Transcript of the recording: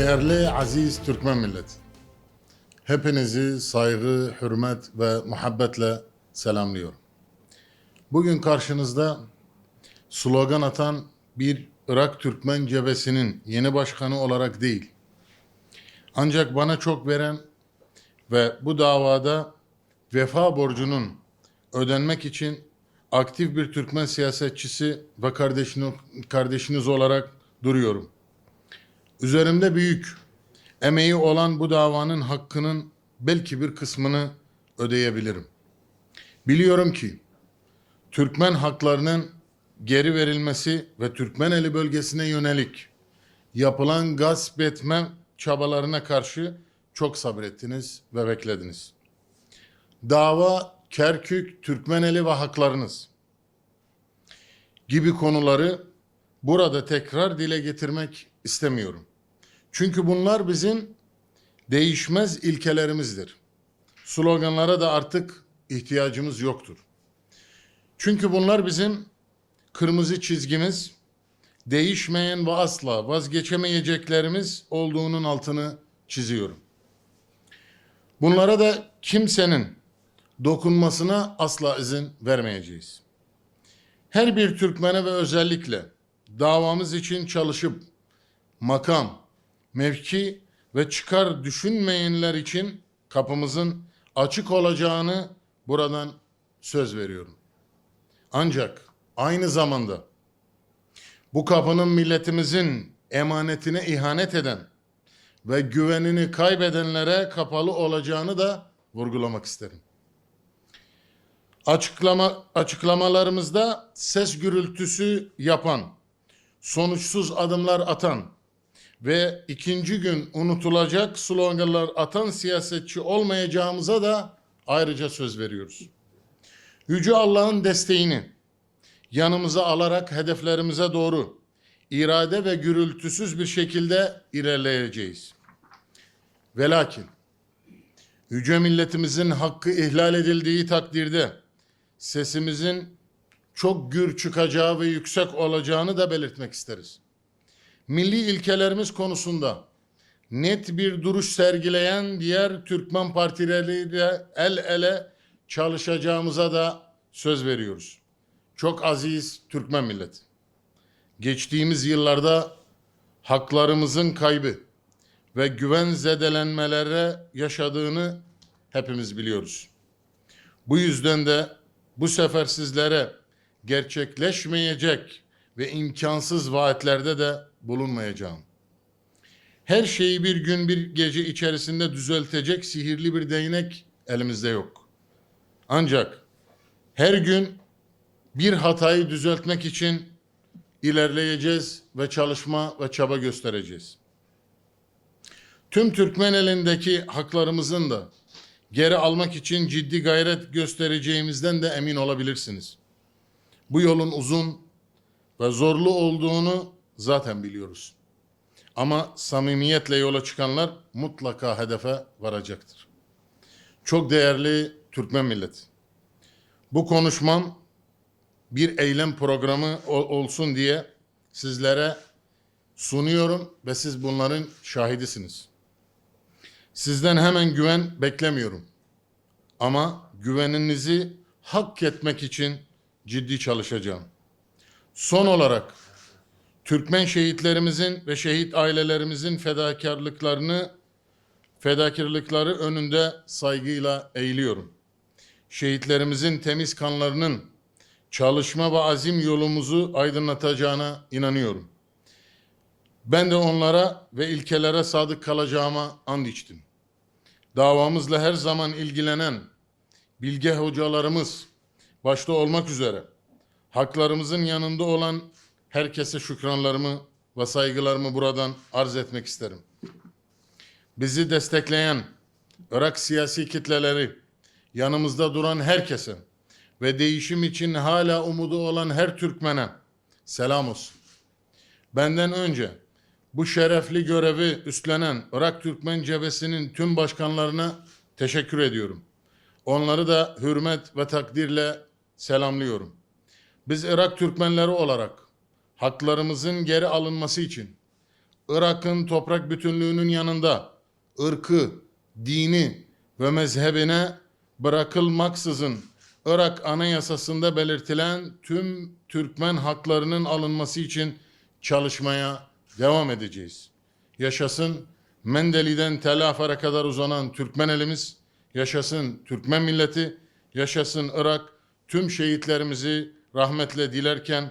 Değerli aziz Türkmen milleti. Hepinizi saygı, hürmet ve muhabbetle selamlıyorum. Bugün karşınızda slogan atan bir Irak Türkmen cebesinin yeni başkanı olarak değil. Ancak bana çok veren ve bu davada vefa borcunun ödenmek için aktif bir Türkmen siyasetçisi ve kardeşiniz, kardeşiniz olarak duruyorum. Üzerimde büyük emeği olan bu davanın hakkının belki bir kısmını ödeyebilirim. Biliyorum ki Türkmen haklarının geri verilmesi ve Türkmeneli bölgesine yönelik yapılan gasp etme çabalarına karşı çok sabrettiniz ve beklediniz. Dava Kerkük, Türkmeneli ve haklarınız gibi konuları burada tekrar dile getirmek istemiyorum. Çünkü bunlar bizim değişmez ilkelerimizdir. Sloganlara da artık ihtiyacımız yoktur. Çünkü bunlar bizim kırmızı çizgimiz, değişmeyen ve asla vazgeçemeyeceklerimiz olduğunun altını çiziyorum. Bunlara da kimsenin dokunmasına asla izin vermeyeceğiz. Her bir Türkmene ve özellikle davamız için çalışıp makam, mevki ve çıkar düşünmeyenler için kapımızın açık olacağını buradan söz veriyorum. Ancak aynı zamanda bu kapının milletimizin emanetine ihanet eden ve güvenini kaybedenlere kapalı olacağını da vurgulamak isterim. Açıklama açıklamalarımızda ses gürültüsü yapan, sonuçsuz adımlar atan ve ikinci gün unutulacak sloganlar atan siyasetçi olmayacağımıza da ayrıca söz veriyoruz. Yüce Allah'ın desteğini yanımıza alarak hedeflerimize doğru irade ve gürültüsüz bir şekilde ilerleyeceğiz. Ve lakin yüce milletimizin hakkı ihlal edildiği takdirde sesimizin çok gür çıkacağı ve yüksek olacağını da belirtmek isteriz. Milli ilkelerimiz konusunda net bir duruş sergileyen diğer Türkmen partileriyle el ele çalışacağımıza da söz veriyoruz. Çok aziz Türkmen milleti. Geçtiğimiz yıllarda haklarımızın kaybı ve güven zedelenmelere yaşadığını hepimiz biliyoruz. Bu yüzden de bu sefer sizlere gerçekleşmeyecek ve imkansız vaatlerde de bulunmayacağım. Her şeyi bir gün bir gece içerisinde düzeltecek sihirli bir değnek elimizde yok. Ancak her gün bir hatayı düzeltmek için ilerleyeceğiz ve çalışma ve çaba göstereceğiz. Tüm Türkmen elindeki haklarımızın da geri almak için ciddi gayret göstereceğimizden de emin olabilirsiniz. Bu yolun uzun ve zorlu olduğunu zaten biliyoruz. Ama samimiyetle yola çıkanlar mutlaka hedefe varacaktır. Çok değerli Türkmen milleti. Bu konuşmam bir eylem programı ol- olsun diye sizlere sunuyorum ve siz bunların şahidisiniz. Sizden hemen güven beklemiyorum. Ama güveninizi hak etmek için ciddi çalışacağım. Son olarak Türkmen şehitlerimizin ve şehit ailelerimizin fedakarlıklarını fedakarlıkları önünde saygıyla eğiliyorum. Şehitlerimizin temiz kanlarının çalışma ve azim yolumuzu aydınlatacağına inanıyorum. Ben de onlara ve ilkelere sadık kalacağıma and içtim. Davamızla her zaman ilgilenen bilge hocalarımız başta olmak üzere haklarımızın yanında olan herkese şükranlarımı ve saygılarımı buradan arz etmek isterim. Bizi destekleyen Irak siyasi kitleleri, yanımızda duran herkese ve değişim için hala umudu olan her Türkmene selam olsun. Benden önce bu şerefli görevi üstlenen Irak Türkmen Cebesi'nin tüm başkanlarına teşekkür ediyorum. Onları da hürmet ve takdirle selamlıyorum. Biz Irak Türkmenleri olarak haklarımızın geri alınması için Irak'ın toprak bütünlüğünün yanında ırkı, dini ve mezhebine bırakılmaksızın Irak Anayasası'nda belirtilen tüm Türkmen haklarının alınması için çalışmaya devam edeceğiz. Yaşasın Mendeli'den Tel kadar uzanan Türkmen elimiz, yaşasın Türkmen milleti, yaşasın Irak. Tüm şehitlerimizi rahmetle dilerken